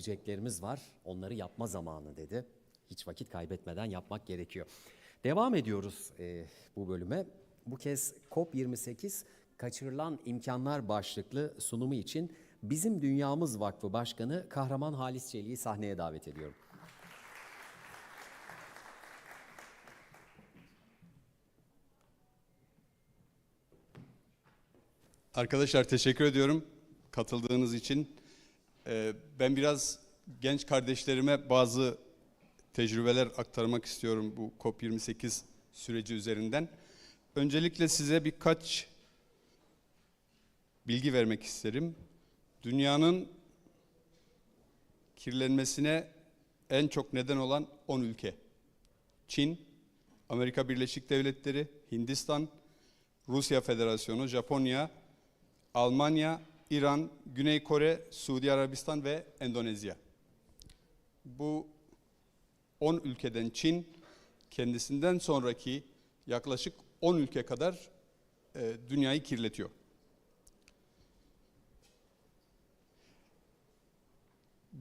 Yapacaklarımız var, onları yapma zamanı dedi. Hiç vakit kaybetmeden yapmak gerekiyor. Devam ediyoruz e, bu bölüme. Bu kez COP28 Kaçırılan İmkanlar başlıklı sunumu için Bizim Dünyamız Vakfı Başkanı Kahraman Halis Çelik'i sahneye davet ediyorum. Arkadaşlar teşekkür ediyorum katıldığınız için. Ee, ben biraz genç kardeşlerime bazı tecrübeler aktarmak istiyorum bu COP28 süreci üzerinden. Öncelikle size birkaç bilgi vermek isterim. Dünyanın kirlenmesine en çok neden olan 10 ülke. Çin, Amerika Birleşik Devletleri, Hindistan, Rusya Federasyonu, Japonya, Almanya, İran, Güney Kore, Suudi Arabistan ve Endonezya. Bu 10 ülkeden Çin kendisinden sonraki yaklaşık 10 ülke kadar e, dünyayı kirletiyor.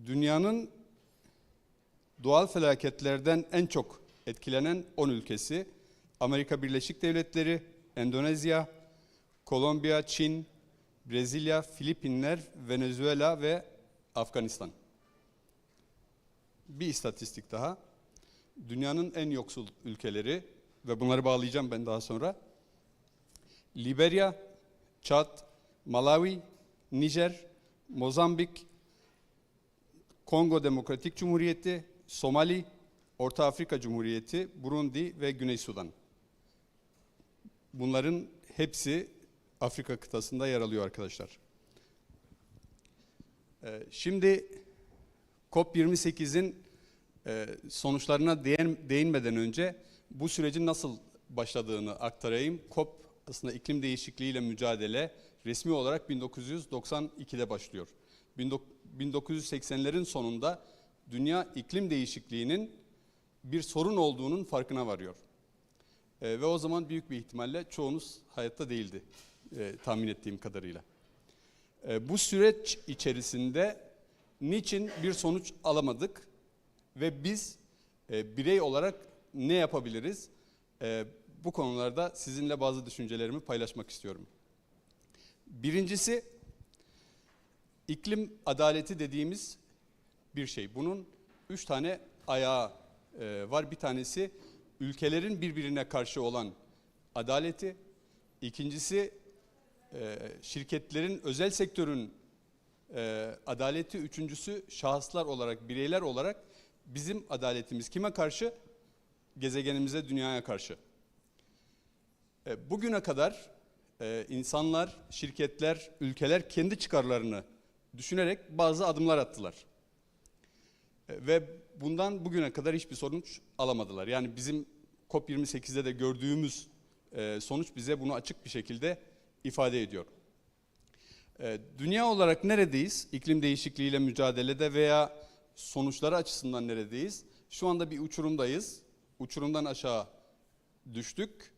Dünyanın doğal felaketlerden en çok etkilenen 10 ülkesi Amerika Birleşik Devletleri, Endonezya, Kolombiya, Çin, Brezilya, Filipinler, Venezuela ve Afganistan. Bir istatistik daha. Dünyanın en yoksul ülkeleri ve bunları bağlayacağım ben daha sonra. Liberya, Çad, Malawi, Nijer, Mozambik, Kongo Demokratik Cumhuriyeti, Somali, Orta Afrika Cumhuriyeti, Burundi ve Güney Sudan. Bunların hepsi Afrika kıtasında yer alıyor arkadaşlar. Ee, şimdi COP28'in e, sonuçlarına değin, değinmeden önce bu sürecin nasıl başladığını aktarayım. COP aslında iklim değişikliğiyle mücadele resmi olarak 1992'de başlıyor. 1980'lerin sonunda dünya iklim değişikliğinin bir sorun olduğunun farkına varıyor. E, ve o zaman büyük bir ihtimalle çoğunuz hayatta değildi e, tahmin ettiğim kadarıyla. E, bu süreç içerisinde niçin bir sonuç alamadık ve biz e, birey olarak ne yapabiliriz? E, bu konularda sizinle bazı düşüncelerimi paylaşmak istiyorum. Birincisi iklim adaleti dediğimiz bir şey. Bunun üç tane ayağı e, var. Bir tanesi ülkelerin birbirine karşı olan adaleti. İkincisi e, şirketlerin, özel sektörün e, adaleti. Üçüncüsü şahıslar olarak, bireyler olarak bizim adaletimiz kime karşı? Gezegenimize, dünyaya karşı. E, bugüne kadar insanlar, şirketler, ülkeler kendi çıkarlarını düşünerek bazı adımlar attılar. Ve bundan bugüne kadar hiçbir sonuç alamadılar. Yani bizim COP28'de de gördüğümüz sonuç bize bunu açık bir şekilde ifade ediyor. E, dünya olarak neredeyiz? İklim değişikliğiyle mücadelede veya sonuçları açısından neredeyiz? Şu anda bir uçurumdayız. Uçurumdan aşağı düştük.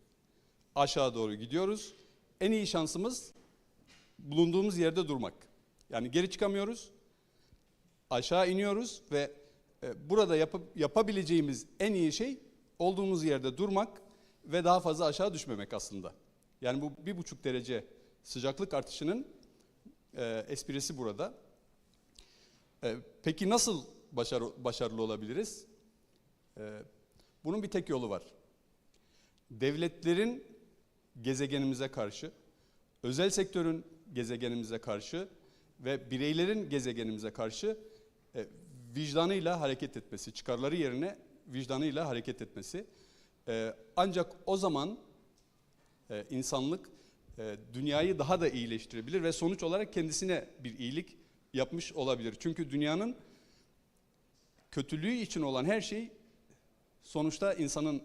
Aşağı doğru gidiyoruz. En iyi şansımız bulunduğumuz yerde durmak. Yani geri çıkamıyoruz. Aşağı iniyoruz ve e, burada yapıp, yapabileceğimiz en iyi şey olduğumuz yerde durmak ve daha fazla aşağı düşmemek aslında. Yani bu bir buçuk derece sıcaklık artışının e, esprisi burada. E, peki nasıl başarı, başarılı olabiliriz? E, bunun bir tek yolu var. Devletlerin gezegenimize karşı, özel sektörün gezegenimize karşı ve bireylerin gezegenimize karşı e, vicdanıyla hareket etmesi, çıkarları yerine vicdanıyla hareket etmesi. E, ancak o zaman e, insanlık e, dünyayı daha da iyileştirebilir ve sonuç olarak kendisine bir iyilik yapmış olabilir. Çünkü dünyanın kötülüğü için olan her şey sonuçta insanın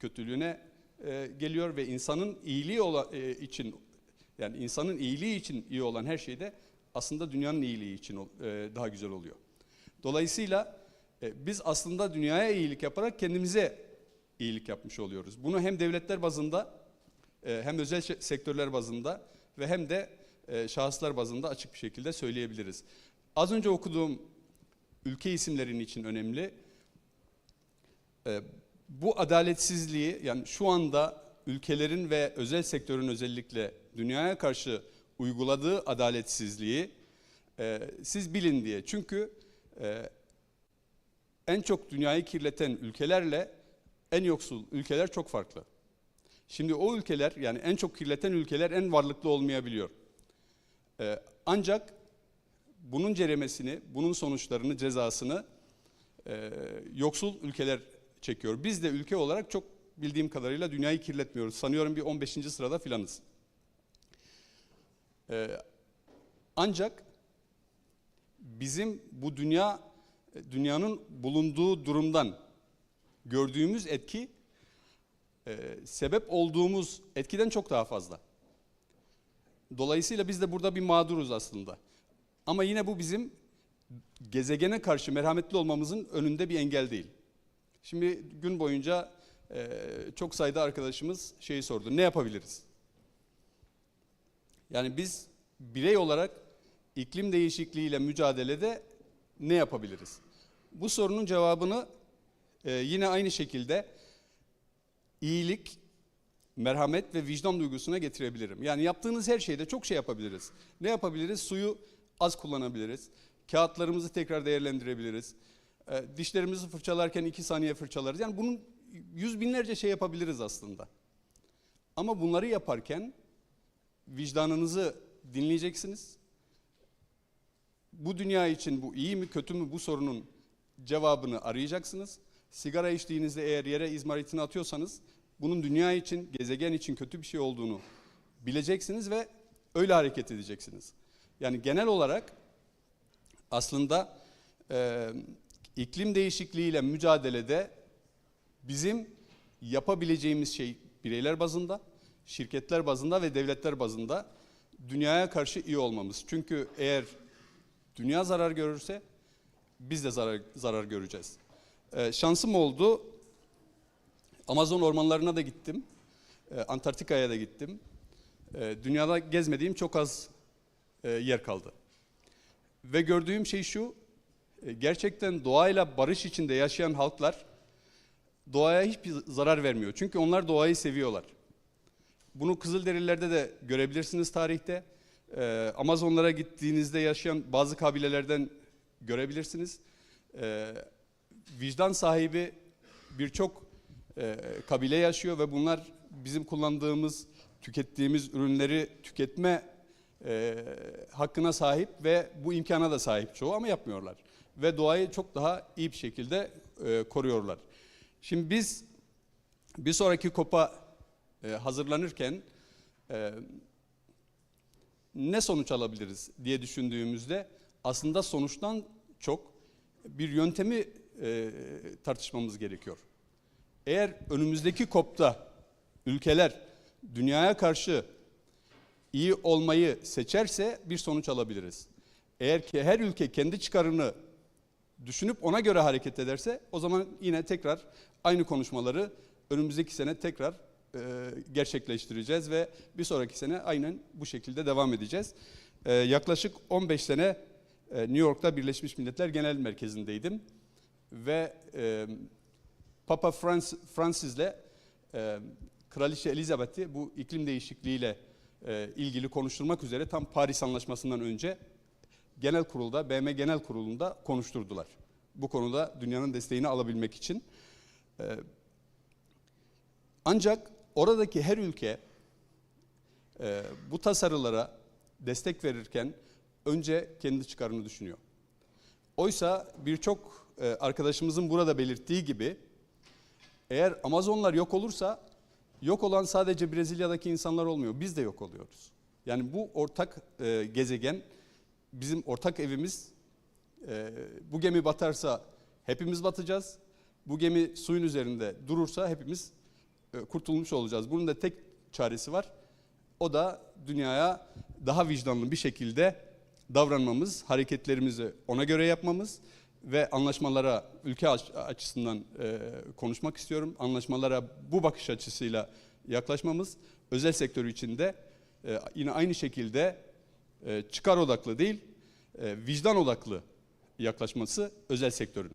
kötülüğüne e, geliyor ve insanın iyiliği için yani insanın iyiliği için iyi olan her şey de aslında dünyanın iyiliği için daha güzel oluyor. Dolayısıyla biz aslında dünyaya iyilik yaparak kendimize iyilik yapmış oluyoruz. Bunu hem devletler bazında hem özel sektörler bazında ve hem de e, şahıslar bazında açık bir şekilde söyleyebiliriz. Az önce okuduğum ülke isimlerinin için önemli. Ee, bu adaletsizliği yani şu anda ülkelerin ve özel sektörün özellikle dünyaya karşı uyguladığı adaletsizliği e, siz bilin diye. Çünkü e, en çok dünyayı kirleten ülkelerle en yoksul ülkeler çok farklı. Şimdi o ülkeler yani en çok kirleten ülkeler en varlıklı olmayabiliyor. Ee, ancak bunun ceremesini, bunun sonuçlarını, cezasını e, yoksul ülkeler çekiyor. Biz de ülke olarak çok bildiğim kadarıyla dünyayı kirletmiyoruz. Sanıyorum bir 15. sırada filanız. Ee, ancak bizim bu dünya dünyanın bulunduğu durumdan gördüğümüz etki e, sebep olduğumuz etkiden çok daha fazla. Dolayısıyla biz de burada bir mağduruz aslında. Ama yine bu bizim gezegene karşı merhametli olmamızın önünde bir engel değil. Şimdi gün boyunca e, çok sayıda arkadaşımız şeyi sordu. Ne yapabiliriz? Yani biz birey olarak iklim değişikliğiyle mücadelede ne yapabiliriz? Bu sorunun cevabını e, yine aynı şekilde iyilik, merhamet ve vicdan duygusuna getirebilirim. Yani yaptığınız her şeyde çok şey yapabiliriz. Ne yapabiliriz? Suyu az kullanabiliriz. Kağıtlarımızı tekrar değerlendirebiliriz. E, dişlerimizi fırçalarken iki saniye fırçalarız. Yani bunun yüz binlerce şey yapabiliriz aslında. Ama bunları yaparken vicdanınızı dinleyeceksiniz. Bu dünya için bu iyi mi kötü mü bu sorunun cevabını arayacaksınız. Sigara içtiğinizde eğer yere izmaritini atıyorsanız bunun dünya için, gezegen için kötü bir şey olduğunu bileceksiniz ve öyle hareket edeceksiniz. Yani genel olarak aslında e, iklim değişikliğiyle mücadelede bizim yapabileceğimiz şey bireyler bazında, şirketler bazında ve devletler bazında dünyaya karşı iyi olmamız. Çünkü eğer dünya zarar görürse biz de zarar, zarar göreceğiz. Ee, şansım oldu. Amazon ormanlarına da gittim. Ee, Antarktika'ya da gittim. Ee, dünyada gezmediğim çok az e, yer kaldı. Ve gördüğüm şey şu, e, gerçekten doğayla barış içinde yaşayan halklar doğaya hiçbir zarar vermiyor. Çünkü onlar doğayı seviyorlar. Bunu Kızılderililerde de görebilirsiniz tarihte. Amazonlara gittiğinizde yaşayan bazı kabilelerden görebilirsiniz. Vicdan sahibi birçok e, kabile yaşıyor ve bunlar bizim kullandığımız, tükettiğimiz ürünleri tüketme e, hakkına sahip ve bu imkana da sahip çoğu ama yapmıyorlar. Ve doğayı çok daha iyi bir şekilde e, koruyorlar. Şimdi biz bir sonraki kopa e, hazırlanırken e, ne sonuç alabiliriz diye düşündüğümüzde aslında sonuçtan çok bir yöntemi e, tartışmamız gerekiyor. Eğer önümüzdeki kopta ülkeler dünyaya karşı iyi olmayı seçerse bir sonuç alabiliriz. Eğer ki her ülke kendi çıkarını düşünüp ona göre hareket ederse o zaman yine tekrar aynı konuşmaları önümüzdeki sene tekrar e, gerçekleştireceğiz ve bir sonraki sene aynen bu şekilde devam edeceğiz. E, yaklaşık 15 sene e, New York'ta Birleşmiş Milletler Genel Merkezi'ndeydim ve e, Papa Frans, Francis'le e, Kraliçe Elizabeth'i bu iklim değişikliğiyle e, ilgili konuşturmak üzere tam Paris Anlaşması'ndan önce genel kurulda, BM Genel Kurulu'nda konuşturdular. Bu konuda dünyanın desteğini alabilmek için. E, ancak oradaki her ülke e, bu tasarılara destek verirken önce kendi çıkarını düşünüyor. Oysa birçok arkadaşımızın burada belirttiği gibi eğer Amazonlar yok olursa yok olan sadece Brezilya'daki insanlar olmuyor. Biz de yok oluyoruz. Yani bu ortak e, gezegen bizim ortak evimiz. E, bu gemi batarsa hepimiz batacağız. Bu gemi suyun üzerinde durursa hepimiz e, kurtulmuş olacağız. Bunun da tek çaresi var. O da dünyaya daha vicdanlı bir şekilde davranmamız, hareketlerimizi ona göre yapmamız ve anlaşmalara ülke aç- açısından e, konuşmak istiyorum. Anlaşmalara bu bakış açısıyla yaklaşmamız özel sektör içinde e, yine aynı şekilde e, çıkar odaklı değil, e, vicdan odaklı yaklaşması özel sektörün.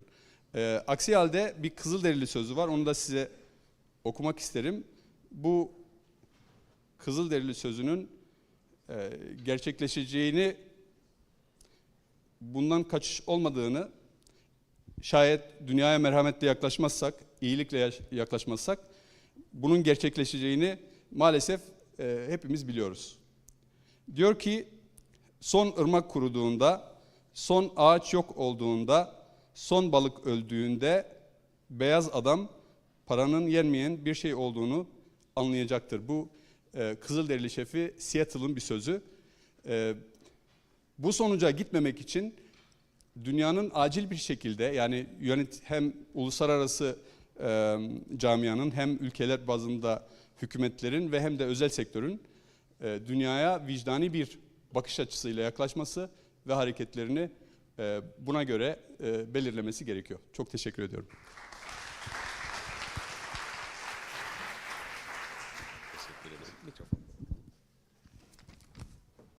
Ee, aksi halde bir Kızılderili sözü var. Onu da size okumak isterim. Bu Kızılderili sözünün e, gerçekleşeceğini bundan kaçış olmadığını şayet dünyaya merhametle yaklaşmazsak, iyilikle yaklaşmazsak bunun gerçekleşeceğini maalesef e, hepimiz biliyoruz. Diyor ki son ırmak kuruduğunda, son ağaç yok olduğunda, son balık öldüğünde beyaz adam paranın yenmeyen bir şey olduğunu anlayacaktır. Bu e, Kızılderili şefi Seattle'ın bir sözü. E, bu sonuca gitmemek için dünyanın acil bir şekilde yani yönet hem uluslararası e, camianın hem ülkeler bazında hükümetlerin ve hem de özel sektörün e, dünyaya vicdani bir bakış açısıyla yaklaşması ve hareketlerini e, buna göre e, belirlemesi gerekiyor. Çok teşekkür ediyorum.